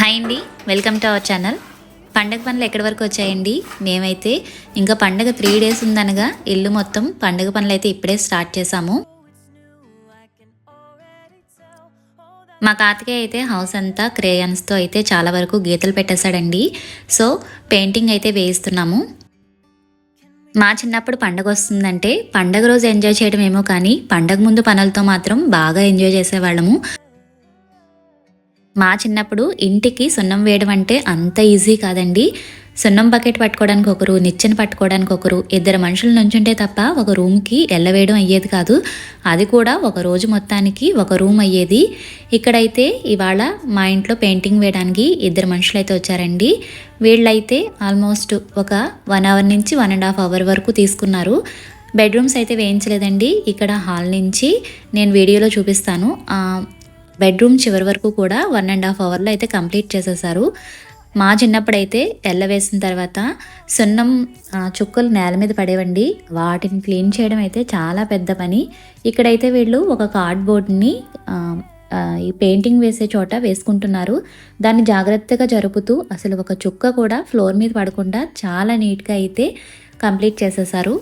Hi అండి welcome to our channel. పండగ పనులు ఎక్కడి వరకు వచ్చాయండి? మేమైతే ఇంకా పండగ త్రీ డేస్ ఉందనగా ఇల్లు మొత్తం పండగ పనులు అయితే ఇప్పుడే స్టార్ట్ చేసాము మా తాతకే అయితే హౌస్ అంతా క్రేయన్స్తో అయితే చాలా వరకు గీతలు పెట్టేశాడండి. సో పెయింటింగ్ అయితే వేయిస్తున్నాము. మా చిన్నప్పుడు పండగ వస్తుందంటే పండగ రోజు ఎంజాయ్ చేయడం ఏమో కానీ పండగ ముందు పనులతో మాత్రం బాగా ఎంజాయ్ చేసేవాళ్ళము. మా చిన్నప్పుడు ఇంటికి సున్నం వేయడం అంటే అంత ఈజీ కాదండి. సున్నం బకెట్ పట్టుకోవడానికి ఒకరు నిచ్చెన పట్టుకోవడానికి ఒకరు ఇద్దరు మనుషులు నుంచుంటే తప్ప ఒక రూమ్కి ఎల్లవేయడం అయ్యేది కాదు. అది కూడా ఒక రోజు మొత్తానికి ఒక రూమ్ అయ్యేది. ఇక్కడైతే ఇవాళ మా ఇంట్లో పెయింటింగ్ వేయడానికి ఇద్దరు మనుషులు అయితే వచ్చారండి. వీళ్ళైతే ఆల్మోస్ట్ ఒక వన్ అవర్ నుంచి వన్ అండ్ హాఫ్ అవర్ వరకు తీసుకున్నారు. బెడ్రూమ్స్ అయితే వేయించలేదండి. ఇక్కడ హాల్ నుంచి నేను వీడియోలో చూపిస్తాను. బెడ్రూమ్ చివరి వరకు కూడా వన్ అండ్ హాఫ్ అవర్లో అయితే కంప్లీట్ చేసేసారు. మా చిన్నప్పుడైతే తెల్ల వేసిన తర్వాత సున్నం చుక్కలు నేల మీద పడేవండి. వాటిని క్లీన్ చేయడం అయితే చాలా పెద్ద పని. ఇక్కడైతే వీళ్ళు ఒక కార్డ్బోర్డ్ని ఈ పెయింటింగ్ వేసే చోట వేసుకుంటున్నారు. దాన్ని జాగ్రత్తగా జరుపుతూ అసలు ఒక చుక్క కూడా ఫ్లోర్ మీద పడకుండా చాలా నీట్గా అయితే కంప్లీట్ చేసేసారు.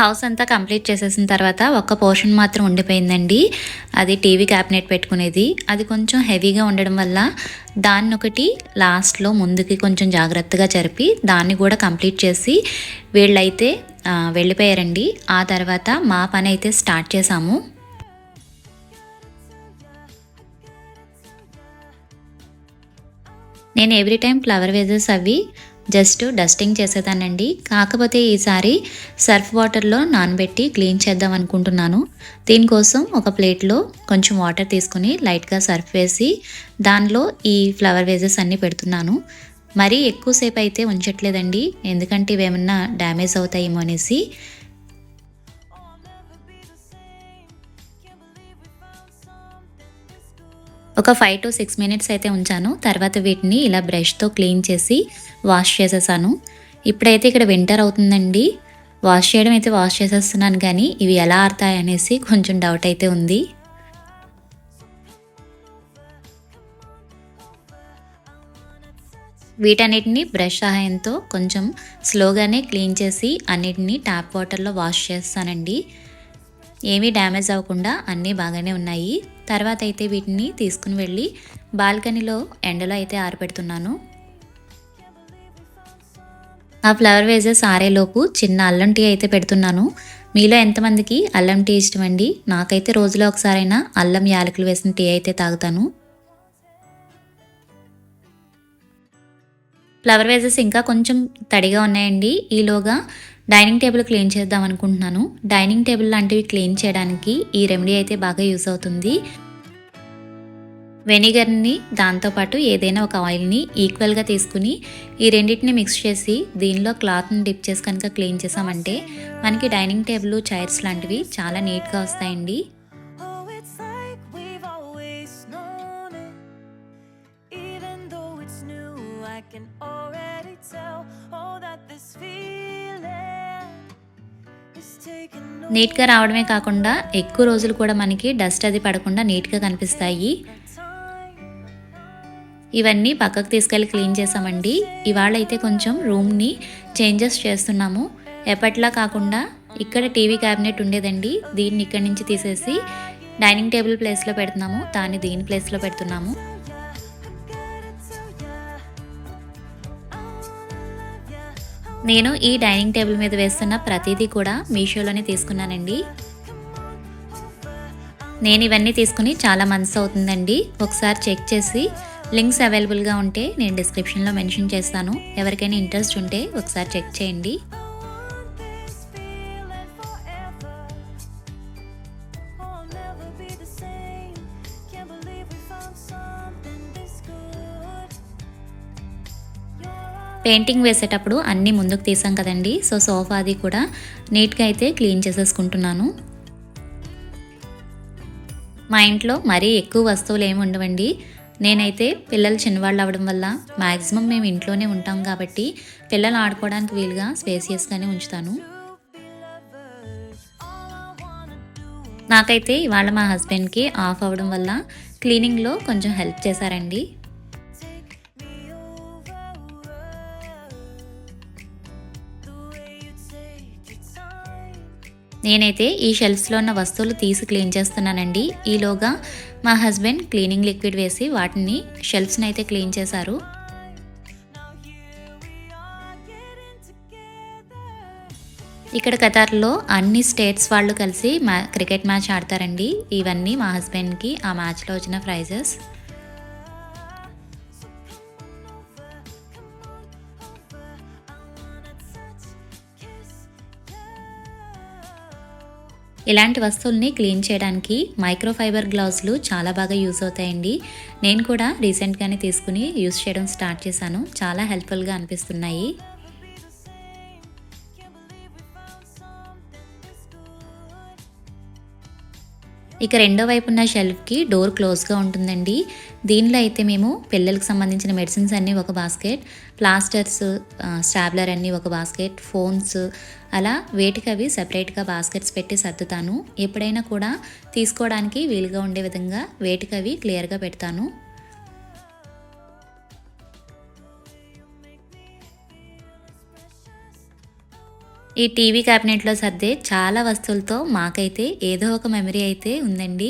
హౌస్ అంతా కంప్లీట్ చేసేసిన తర్వాత ఒక్క పోర్షన్ మాత్రం ఉండిపోయిందండి. అది టీవీ క్యాబినెట్ పెట్టుకునేది. అది కొంచెం హెవీగా ఉండడం వల్ల దాన్ని ఒకటి లాస్ట్లో ముందుకి కొంచెం జాగ్రత్తగా జరిపి దాన్ని కూడా కంప్లీట్ చేసి వీళ్ళైతే వెళ్ళిపోయారండి. ఆ తర్వాత మా పని అయితే స్టార్ట్ చేశాము నేను ఎవ్రీ టైం ఫ్లవర్ వేజెస్ అవి జస్ట్ డస్టింగ్ చేసేదానండి కాకపోతే ఈసారి సర్ఫ్ వాటర్లో నానబెట్టి క్లీన్ చేద్దాం అనుకుంటున్నాను. దీనికోసం ఒక ప్లేట్లో కొంచెం వాటర్ తీసుకుని లైట్గా సర్ఫ్ వేసి దానిలో ఈ ఫ్లవర్ వేజెస్ అన్నీ పెడుతున్నాను. మరీ ఎక్కువసేపు అయితే ఉంచట్లేదండి. ఎందుకంటే ఇవేమన్నా డ్యామేజ్ అవుతాయేమో అనేసి ఒక ఫైవ్ టు సిక్స్ మినిట్స్ అయితే ఉంచాను. తర్వాత వీటిని ఇలా బ్రష్తో క్లీన్ చేసి వాష్ చేసేసాను. ఇప్పుడైతే ఇక్కడ వింటర్ అవుతుందండి. వాష్ చేయడం అయితే వాష్ చేసేస్తున్నాను కానీ ఇవి ఎలా ఆడతాయి అనేసి కొంచెం డౌట్ అయితే ఉంది. వీటన్నిటిని బ్రష్ సహాయంతో కొంచెం స్లోగానే క్లీన్ చేసి అన్నిటిని ట్యాప్ వాటర్లో వాష్ చేస్తానండి. ఏమీ డ్యామేజ్ అవ్వకుండా అన్నీ బాగానే ఉన్నాయి. తర్వాత అయితే వీటిని తీసుకుని వెళ్ళి బాల్కనీలో ఎండలో అయితే ఆరబెడుతున్నాను. ఆ ఫ్లవర్ వేజెస్ ఆరేలోపు చిన్న అల్లం టీ అయితే పెడుతున్నాను. మీలో ఎంతమందికి అల్లం టీ ఇష్టం అండి నాకైతే రోజులో ఒకసారైనా అల్లం యాలకులు వేసిన టీ అయితే తాగుతాను. ఫ్లవర్ వేజెస్ ఇంకా కొంచెం తడిగా ఉన్నాయండి. ఈలోగా డైనింగ్ టేబుల్ క్లీన్ చేద్దాం అనుకుంటున్నాను. డైనింగ్ టేబుల్ లాంటివి క్లీన్ చేయడానికి ఈ రెమెడీ అయితే బాగా యూస్ అవుతుంది. వెనిగర్ని దాంతోపాటు ఏదైనా ఒక ఆయిల్ని ఈక్వల్గా తీసుకుని ఈ రెండింటిని మిక్స్ చేసి దీనిలో క్లాత్ని డిప్ చేసి కనుక క్లీన్ చేసామంటే మనకి డైనింగ్ టేబుల్ చైర్స్ లాంటివి చాలా నీట్గా వస్తాయండి. నీట్గా రావడమే కాకుండా ఎక్కువ రోజులు కూడా మనకి డస్ట్ అది పడకుండా నీట్గా కనిపిస్తాయి. ఇవన్నీ పక్కకు తీసుకెళ్ళి క్లీన్ చేసామండి. ఇవాళ అయితే కొంచెం రూమ్ని చేంజెస్ చేస్తున్నాము. ఎప్పట్లా కాకుండా ఇక్కడ టీవీ క్యాబినెట్ ఉండేదండి. దీన్ని ఇక్కడి నుంచి తీసేసి డైనింగ్ టేబుల్ ప్లేస్లో పెడుతున్నాము. దాన్ని దీని ప్లేస్లో పెడుతున్నాము. నేను ఈ డైనింగ్ టేబుల్ మీద వేస్తున్న ప్రతిదీ కూడా మీషోలోనే తీసుకున్నానండి. నేను ఇవన్నీ తీసుకుని చాలా మంత్స్ అవుతుందండి. ఒకసారి చెక్ చేసి లింక్స్ అవైలబుల్గా ఉంటే నేను డిస్క్రిప్షన్లో మెన్షన్ చేస్తాను. ఎవరికైనా ఇంట్రెస్ట్ ఉంటే ఒకసారి చెక్ చేయండి. Never be the same. Can't believe we found something painting వేసేటప్పుడు అన్నీ ముందుకు తీసాం కదండి. సో సోఫా అది కూడా నీట్గా అయితే క్లీన్ చేసేసుకుంటున్నాను. మా ఇంట్లో మరీ ఎక్కువ వస్తువులు ఏమి ఉండవండి. నేనైతే పిల్లలు చిన్నవాళ్ళు అవ్వడం వల్ల మ్యాక్సిమం మేము ఇంట్లోనే ఉంటాం కాబట్టి పిల్లలు ఆడుకోవడానికి వీలుగా స్పేసియస్గానే ఉంచుతాను. నాకైతే ఇవాళ మా హస్బెండ్కి ఆఫ్ అవ్వడం వల్ల క్లీనింగ్లో కొంచెం హెల్ప్ చేశారండి. నేనైతే ఈ షెల్ఫ్స్లో ఉన్న వస్తువులు తీసి క్లీన్ చేస్తున్నానండి. ఈలోగా మా హస్బెండ్ క్లీనింగ్ లిక్విడ్ వేసి వాటిని షెల్ఫ్స్ని అయితే క్లీన్ చేశారు. ఇక్కడ కతార్లో అన్ని స్టేట్స్ వాళ్ళు కలిసి మా క్రికెట్ మ్యాచ్ ఆడతారండి. ఇవన్నీ మా హస్బెండ్కి ఆ మ్యాచ్లో వచ్చిన ప్రైజెస్. ఇలాంటి వస్తువుల్ని క్లీన్ చేయడానికి మైక్రోఫైబర్ గ్లౌజ్లు చాలా బాగా యూస్ అవుతాయండి. నేను కూడా రీసెంట్గానే తీసుకుని యూస్ చేయడం స్టార్ట్ చేశాను. చాలా హెల్ప్ఫుల్గా అనిపిస్తున్నాయి. ఇక రెండో వైపు ఉన్న షెల్ఫ్కి డోర్ క్లోజ్గా ఉంటుందండి. దీనిలో అయితే మేము పిల్లలకు సంబంధించిన మెడిసిన్స్ అన్నీ ఒక బాస్కెట్ ప్లాస్టర్స్ స్టాబ్లర్ అన్నీ ఒక బాస్కెట్ ఫోన్స్ అలా వేటికి అవి సపరేట్గా బాస్కెట్స్ పెట్టి సర్దుతాను. ఎప్పుడైనా కూడా తీసుకోవడానికి వీలుగా ఉండే విధంగా వేటికి అవి క్లియర్గా పెడతాను. ఈ టీవీ క్యాబినెట్లో సర్దే చాలా వస్తువులతో మాకైతే ఏదో ఒక మెమరీ అయితే ఉందండి.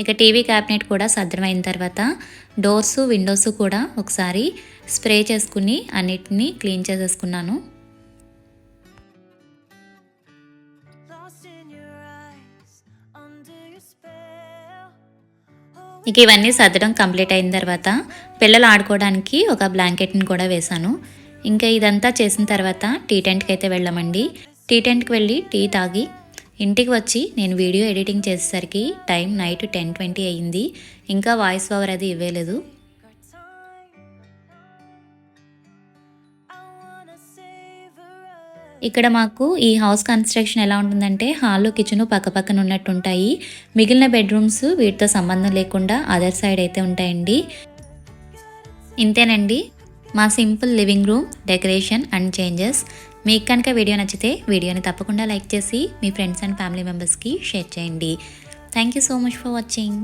ఇక టీవీ క్యాబినెట్ కూడా సర్దమైన తర్వాత డోర్స్ విండోస్ కూడా ఒకసారి స్ప్రే చేసుకుని అన్నిటినీ క్లీన్ చేసేసుకున్నాను. Oh, ఇక ఇవన్నీ సర్దడం కంప్లీట్ అయిన తర్వాత పిల్లలు ఆడుకోవడానికి ఒక బ్లాంకెట్ని కూడా వేశాను. ఇంకా ఇదంతా చేసిన తర్వాత టీ టెంట్కి అయితే వెళ్ళామండి. టీ టెంట్కి వెళ్ళి టీ తాగి ఇంటికి వచ్చి నేను వీడియో ఎడిటింగ్ చేసేసరికి టైం నైట్ టెన్ ట్వంటీ అయ్యింది. ఇంకా వాయిస్ ఓవర్ అది ఇవ్వలేదు. ఇక్కడ మాకు ఈ హౌస్ కన్స్ట్రక్షన్ ఎలా ఉంటుందంటే హాల్లో కిచెన్ పక్కపక్కన ఉన్నట్టు ఉంటాయి మిగిలిన బెడ్రూమ్స్ వీటితో సంబంధం లేకుండా అదర్ సైడ్ అయితే ఉంటాయండి. ఇంతేనండి. మా simple living room decoration and changes. మీకు కనుక వీడియో నచ్చితే వీడియోని తప్పకుండా లైక్ చేసి మీ ఫ్రెండ్స్ అండ్ ఫ్యామిలీ మెంబర్స్కి షేర్ చేయండి. Thank you so much for watching.